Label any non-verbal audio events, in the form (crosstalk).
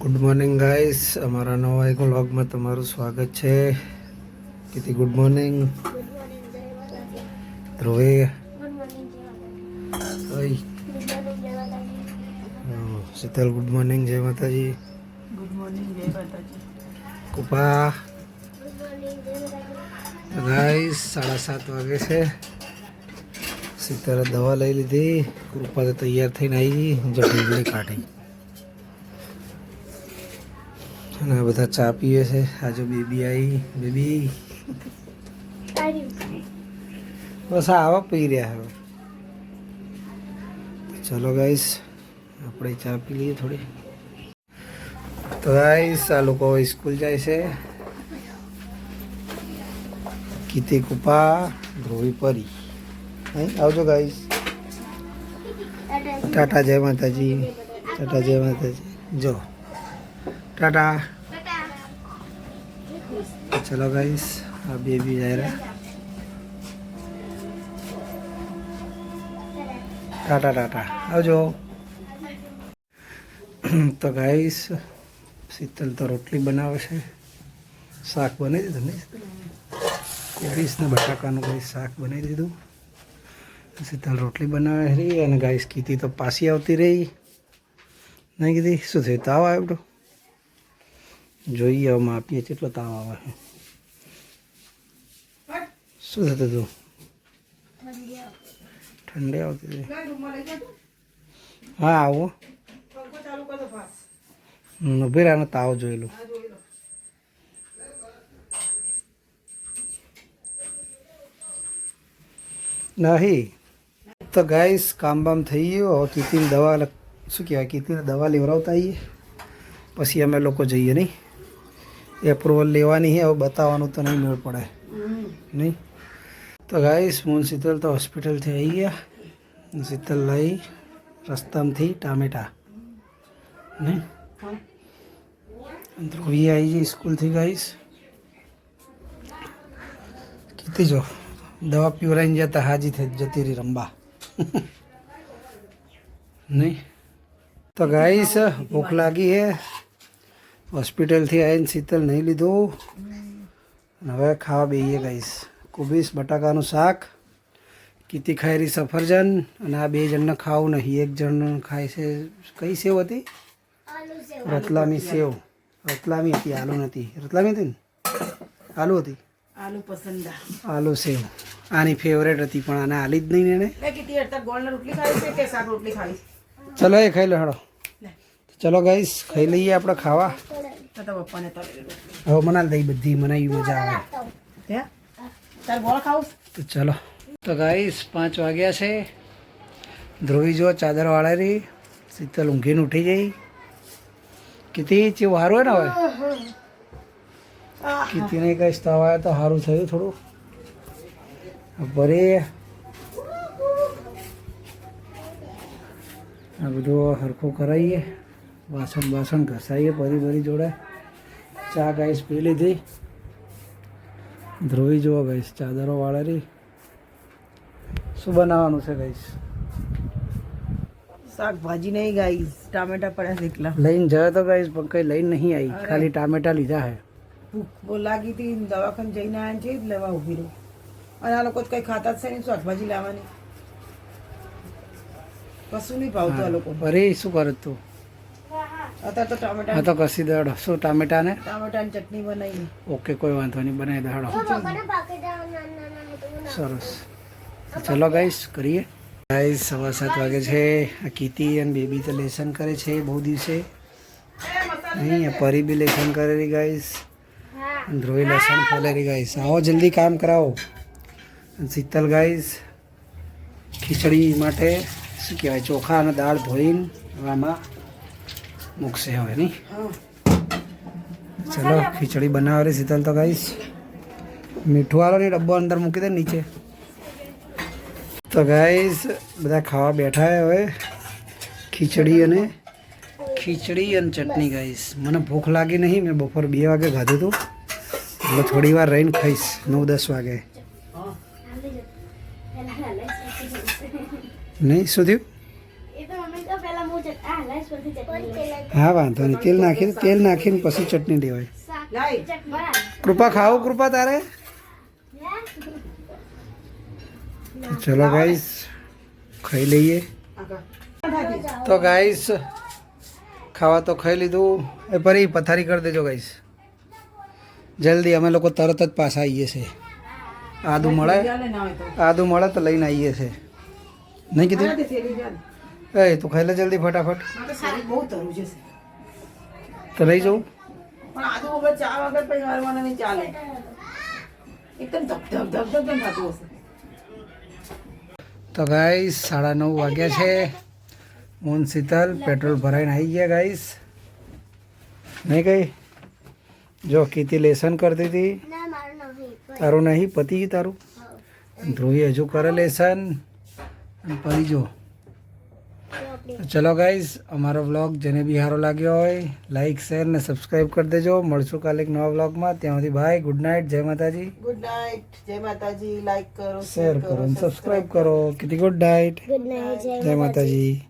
Good morning guys અમારા નવા એક વ્લોગમાં તમારું સ્વાગત છે. કીધી ગુડ મોર્નિંગ ધ્રુવે. શીતલ ગુડ મોર્નિંગ જય માતાજી. કૃપા. ગાઈસ સાડા સાત વાગે છે. શીતલે દવા લઈ લીધી. કૃપા તો તૈયાર થઈને આવી. ગઈ ઢીંગલી કાઢી. અને બધા ચા પીએ છે. આજે બેબી આવી બેબી. બસ આવા પી રહ્યા હવે. ચલો ગાઈસ, આપણે ચા પી લઈએ થોડી. તો ગાઈસ, આ લોકો સ્કૂલ જાય છે. કીતી કુપા ધ્રુવી પરી. આવજો ગાઈસ. ટાટા જય માતાજી. ટાટા જય માતાજી. જો. ટાટા ચલો ગાઈસ આ બેબી જાય રહ્યા ટાટા ટાટા આવજો તો ગાઈસ શીતલ તો રોટલી બનાવે છે. શાક બનાવી દીધું ને? કોબીસને બટાકાનું કોઈ શાક બનાવી દીધું. શીતલ રોટલી બનાવે રહી અને ગાઈસ કીધી તો પાછી આવતી રહી. નહીં કીધી? શું થયું? તાવ આવ્યો જોઈએ હવે માપીએ કેટલો તાવ આવે છે શું થતું હતું ઠંડી આવતી હતી હા આવો હમ, ઊભી રહ્યાનો તાવ જોયેલું નહીં તો ગાઈસ કામ બામ થઈ ગયું હવે કીતીને દવા લખ- શું કહેવાય કીતીને દવા લેવડાવતા આવીએ પછી અમે લોકો જઈએ નહીં એપ્રુવલ લેવાની છે, હવે બતાવવાનું તો નહીં, મેળ પડે. નહીં? તો ગાઈસ હું ને શીતલ તો હોસ્પિટલથી આવી ગયા. શીતલ લઈ રસ્તામાંથી ટામેટા. નહીં? ધ્રુવી આવી ગઈ સ્કૂલથી ગાઈસ કીધી જો, દવા પીવરાઈને જતા હાજી થઈ જતી રહી રંબા. (laughs) નહીં? તો ગાઈસ ભૂખ લાગી હે હોસ્પિટલથી આવીને શીતલ નહીં લીધું. હવે ખાવા બેહીએ ગાઈસ. કોબીસ બટાકાનું શાક કીતી ખાયરી સફરજન અને આ બે જણને ખાવું નહીં. એક જણ ખાય છે કઈ સેવ હતી? રતલામી સેવ. રતલામી હતી આલુ નથી. રતલામી હતી ને? આલુ હતી? આલુ પસંદ. આલુ સેવ. આની ફેવરેટ હતી પણ આને આલી જ નહીં ને ચલો એ ખાઈ લો હેડો. ચલો ગાઈસ ખાઈ લઈએ આપણે ખાવા. હવે મના દઈ બધી મનાવી મજા આવે. તો? ચલો. તો ગાઈસ પાંચ વાગ્યા છે. ધ્રુવી જો ચાદર વાળેલી શીતલ ઊંઘીને ઉઠી જઈ કીધી ચેવું સારું હોય ને હવે? કીધીને કઈ તાવ આવ્યા તો સારું થયું થોડું. ભરે. આ બધું હરખું કરાવીએ વાસણ બાસણ ઘસાઈએ પરી ભરી જોડે. ચા ગાઈસ પી લીધી. ધ્રુવી જુઓ ગઈશ ચાદરો વાળેલી. શું બનાવવાનું છે ગઈશ? શાકભાજી નહીં ગાઈસ ટામેટા પડ્યા છે એકલા. લઈને જાય તો ગઈશ પણ કંઈ લઈને નહીં આવી. ખાલી ટામેટા લીધા હે ભૂખ બહુ લાગી હતી દવાખાને જઈને આવ્યા છે જ લેવા ઊભી રહી? અને આ લોકો કંઈ ખાતા જ છે નહીં શાકભાજી લાવવાની. કશું નહીં ભાવતું આ લોકો અરે શું કરે તું? અત્યારે તો ટામેટા આ તો કસી દેડો. શું ટામેટાને? ટામેટાની ચટણી બનાવી. ઓકે કોઈ વાંધો નહીં બનાવી દેડો. સરસ. ચલો ગાઈસ કરીએ. ગાઈસ સવા સાત વાગે છે. આ કીતી અને બેબી તો લેસન કરે છે બહુ દિવસે. નહીં પરી બી લેસન કરેલી ગાઈસ ધ્રુવી લેસન ખોલેલી ગાઈસ આવો જલ્દી કામ કરાવો. શીતલ ગાઈસ ખીચડી માટે શું કહેવાય ચોખા અને દાળ ધોઈને આમાં મૂકશે હવે નહીં? ચલો ખીચડી બનાવે શીતલ તો ગાઈશ. મીઠું વાળો નહીં ડબ્બો અંદર મૂકી દે નીચે. તો ગાઈસ બધા ખાવા બેઠા હવે. ખીચડી અને ખીચડી અને ચટણી ગાઈશ. મને ભૂખ લાગી નહીં મેં બપોર બે વાગે ખાધું હતું. એટલે થોડી વાર રહીને ખાઈશ નવ દસ વાગે. નહીં શું થયું? હું વાંધો નહીં. તેલ નાખીને તેલ નાખીને પછી ચટણી દેવાય કૃપા ખાવું કૃપા તારે. ચલો ગાઈસ ખાઈ લઈએ. તો ગાઈસ ખાવા તો ખાઈ લીધું. એ પરી પથારી કરી દેજો ગાઈસ જલ્દી અમે લોકો તરત જ પાછા આવીએ છીએ. આદુ મળે? આદુ મળે તો લઈને આવીએ છીએ. નહીં કીધું. એ તું ખાઈ લે જલ્દી ફટાફટ. તો શેરી બહુ તરું છે તો લઈ જવું પણ આદુ વગર ચા વગર પછી હરવાના નહીં ચાલે. એકદમ ધક ધક ધક ધક ધક થતું હશે. તો ગાઈસ સાડા નવ વાગ્યા છે. મોન શીતલ પેટ્રોલ ભરાઈને આવી ગયા ગાઈસ નહીં કઈ? જો કીતી લેસન કરતી હતી. તારું નહીં પતી ગયું તારું? ધ્રુવી હજુ કરે લેસન. અને પડી જો ચલો ગાઈઝ અમારો વ્લોગ જેને બી સારો લાગ્યો હોય લાઈક શેર ને સબસ્ક્રાઈબ કરી દેજો. મળશું કાલે એક નવા વ્લોગમાં ત્યાં સુધી ભાઈ ગુડ નાઇટ જય માતાજી. ગુડ નાઇટ જય માતાજી. લાઈક કરો શેર કરો સબસ્ક્રાઈબ કરો. કીધી ગુડ નાઇટ જય માતાજી.